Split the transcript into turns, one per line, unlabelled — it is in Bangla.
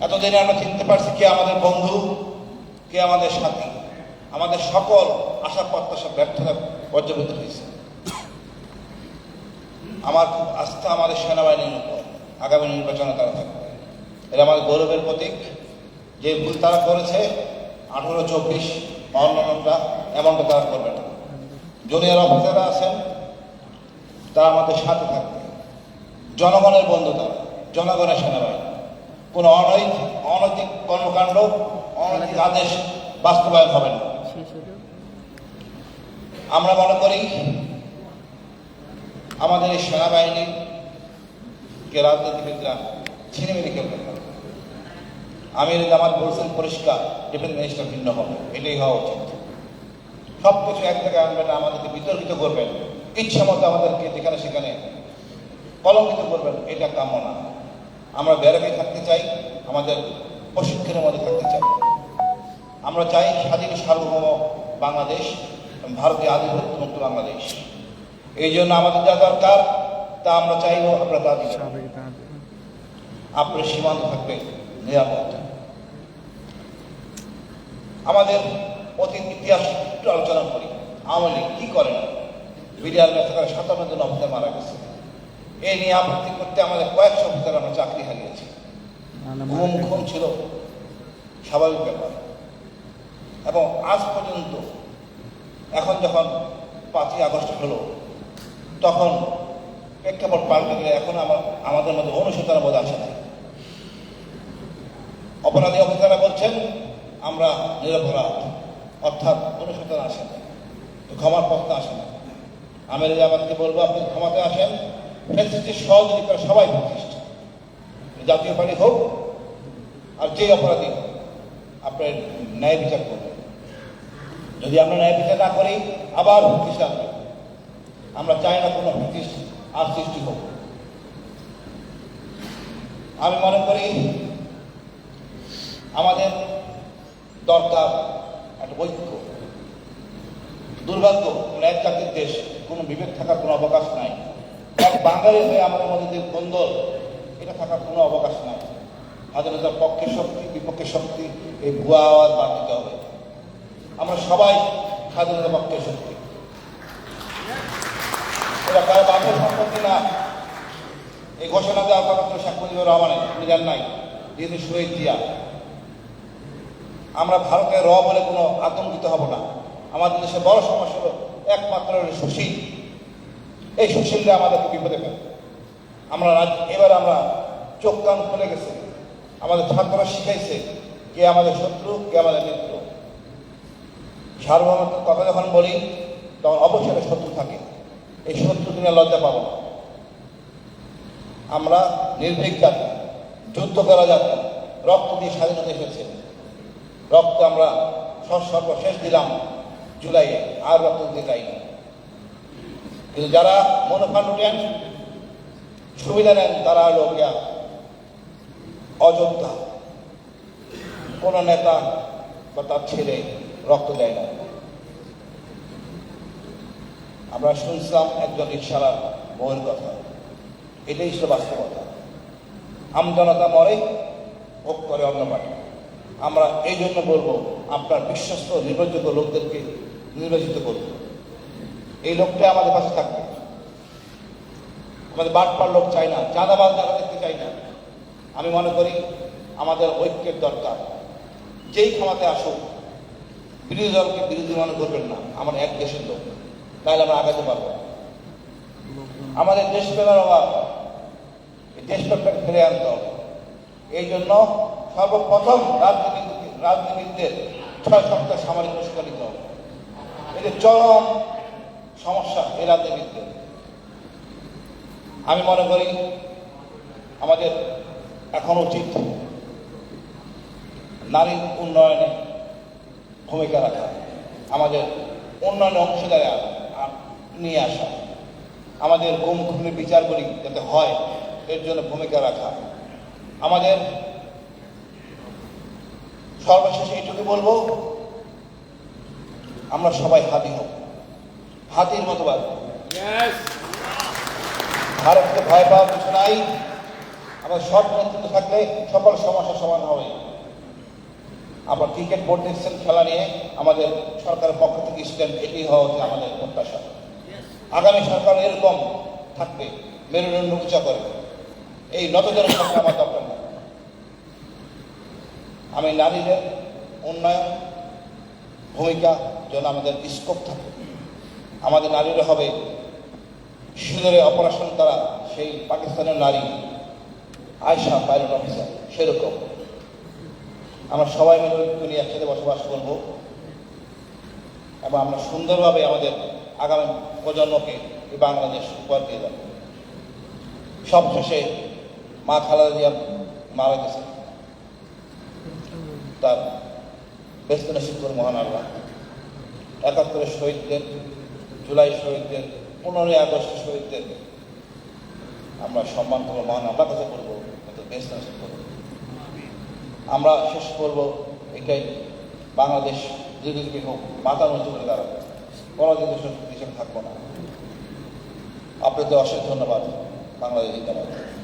এতদিনে আমরা চিনতে পারছি কে আমাদের বন্ধু, কে আমাদের সাথী। আমাদের সকল আশা প্রত্যাশা ব্যর্থতা পর্যবেক্ষিত হয়েছে। আমার খুব আস্থা আমাদের সেনাবাহিনীর উপর, আগামী নির্বাচনে তারা থাকবে। এটা আমাদের গৌরবের প্রতীক। যে ভুল তারা করেছে, আঠারো, চব্বিশ অন্যান্যটা এমনটা তারা করবে না। জুনিয়র অফিসাররা আছেন, তারা আমাদের সাথে থাকবে। জনগণের বন্ধু তারা, জনগণের সেনাবাহিনী। কোনো অনৈতিক অনৈতিক কর্মকাণ্ড, অনৈতিক আদেশ বাস্তবায়ন হবে না। আমরা মনে করি, আমাদের এই সেনাবাহিনীর কে রাজনীতিবিদরা ছিনিমিনি খেলবেন না আমির জামাত বলছেন, পরিষ্কার ডিফেন্স মিনিস্টার ভিন্ন হবে, এটাই হওয়া উচিত। সব কিছু এক জায়গায় আনবেন আমাদেরকে বিতর্কিত করবেন, ইচ্ছা মতো আমাদেরকে যেখানে সেখানে কলঙ্কিত করবেন, এটা কাম্য না। আমরা ব্যারাকে থাকতে চাই, আমাদের প্রশিক্ষণের মধ্যে থাকতে চাই। আমরা চাই স্বাধীন সার্বভৌম বাংলাদেশ ভারতীয় আধিপত্য মুক্ত বাংলাদেশ। এই জন্য আমাদের যা দরকার, তা আমরা চাইব, আমরা তা আপনার সীমান্ত থাকবে নিরাপদ। আমাদের অতীত ইতিহাস একটু আলোচনা করি। আওয়ামী লীগ কি করেন বিডিআর থাকার সাতান্ন জন অফিসার মারা গেছে। এই নিয়ে আপত্তি করতে আমাদের কয়েকশো অফিসার আমরা চাকরি হারিয়েছি। ঘুম ঘুম ছিল। স্বাভাবিক ব্যাপার। এবং আজ পর্যন্ত এখন যখন পাঁচই আগস্ট হলো তখন প্রেক্ষাপট পাল্টে গেলে এখন আমার আমাদের মধ্যে অনুশোচনা বোধ আসে না অপরাধী অফিসাররা বলছেন আমরা নিরপরাধ অর্থাৎ অনুশোচনা আসে না তো ক্ষমার প্রশ্ন আসে না আমি আমাদেরকে বলব আপনি ক্ষমাতে আসেন। ফ্যাসিস্টের সহযোগী করে সবাই ফ্যাসিস্ট জাতীয় পার্টি হোক, আর যে অপরাধী হোক, আপনার ন্যায় বিচার করবেন যদি আমরা ন্যায় বিচার না করি, আবার হুকিস আসবে আমরা চাই না কোনো হুকিস আর সৃষ্টি হোক। আমি মনে করি, আমাদের দরকার একটা ঐক্য। দুর্ভাগ্য, ন্যায় জাতির দেশ, কোনো বিবেক থাকার কোনো অবকাশ বাঙালি হয়ে আমাদের মধ্যে যে দ্বন্দ্ব এটা থাকার কোনো অবকাশ নাই। স্বাধীনতার পক্ষের শক্তি বিপক্ষের শক্তি, এই ভুয়া আওয়াজ বাদ দিতে হবে। আমরা সবাই স্বাধীনতার পক্ষের শক্তি। এটা বাংলার সম্পত্তি না, এই ঘোষণা দেওয়ার কথা শেখ মুজিবুর রহমানের, আপনি জান নাই, যেহেতু শহীদ জিয়া। আমরা ভারতের র বলে কোনো আতঙ্কিত হব না। আমাদের দেশে বড় সমস্যা হলো একমাত্র সুশীল এই সুশীলরা আমাদেরকে বিপদে ফেলে আমরা এবার আমরা চোখ কান খুলে গেছে। আমাদের ছাত্ররা শিখাইছে কে আমাদের শত্রু, কে আমাদের মিত্র। সার্বভৌমত্বের কথা যখন বলি, তখন অবশ্যই শত্রু থাকে। এই শত্রু তুমি লজ্জা পাবো না। আমরা নির্ভীক জাতি, যুদ্ধ করা জাতি, রক্ত দিয়ে স্বাধীনতা এসেছে। রক্ত আমরা সর্বশেষ দিলাম, জুলাইয়ে। আর রক্ত দিতে চাইনি। কিন্তু যারা নেন, সুবিধা নেন, তারা হলো গিয়া অযোধ্যা। কোন নেতা বা তার ছেলে রক্ত দেয় না। আমরা শুনছিলাম একজন রিক্সালার বউয়ের কথা। এটাই ছিল বাস্তবতা। আমজনতা মরে, ভোগ করে অন্য আমরা এই জন্য বলব, আপনার বিশ্বস্ত নির্ভরযোগ্য লোকদেরকে নির্বাচিত করব এই লোকটা আমাদের পাশে থাকবে। আমাদের বাটপার লোক চাই না, চাঁদাবাজ দেখা দেখতে চাই না। আমি মনে করি আমাদের ঐক্যের দরকার। যেই ক্ষমাতে আসুক, বিরোধী দলকে বিরোধী মনে করবেন না, আমার এক দেশের লোক। তাহলে আমরা আগাতে পারব। আমাদের দেশপ্রেমের অভাব দেশপ্রেমটাকে ফিরে আনতে হবে। এই জন্য সর্বপ্রথম রাজনীতি রাজনীতিবিদদের ছয় সপ্তাহ সামরিক প্রশিক্ষণ নিতে এটা চরম সমস্যা এই রাজনীতিবিদদের আমি মনে করি আমাদের এখন উচিত নারীর উন্নয়নে ভূমিকা রাখা, আমাদের উন্নয়নে অংশীদারে নিয়ে আসা, আমাদের গুম খুনের বিচারগুলি যাতে হয়, এর জন্য ভূমিকা রাখা। আমাদের সর্বশেষে এইটুকু বলব, আমরা সবাই হাতি হব। হাতির মতো বাঁচব ভারতকে ভয় পাওয়ার কিছু নাই। আমাদের সব নেতৃত্ব থাকলে সকল সমস্যা সমান হবে। আবার ক্রিকেট বোর্ড দেখছেন খেলা নিয়ে। আমাদের সরকারের পক্ষ থেকে স্ট্যান্ড এটি হওয়া হচ্ছে আমাদের প্রত্যাশা। আগামী সরকার এরকম থাকবে মেরুদণ্ড উঁচা করে এই নতজনের সরকার আমার দরকার নেই। আমি নারীদের উন্নয়ন ভূমিকা যেন আমাদের স্কোপ থাকে। আমাদের নারীরা হবে। সুন্দরে অপারেশন করা সেই পাকিস্তানের নারী আয়সা পাইলট অফিসার, সেরকম। আমরা সবাই মিলে একসাথে বসবাস করব এবং আমরা সুন্দরভাবে আমাদের আগামী প্রজন্মকে এই বাংলাদেশ উপহার দিয়ে দেব। সবশেষে মা খালেদা জিয়া মারা গেছে। তার ব্যস্ত নসিব মহান আল্লাহ। একাত্তরের শহীদদের জুলাই শহীদদের পনেরোই আগস্ট শহীদদের আমরা সম্মান করব মান আমরা কাছে করব করব আমরা শেষ করব এটাই, বাংলাদেশ যদি হোক, মাথা উঁচু করে দাঁড়াবে। পরাজিত হিসেবে থাকব না। আপনাদের অশেষ ধন্যবাদ। বাংলাদেশ জিন্দাবাদ।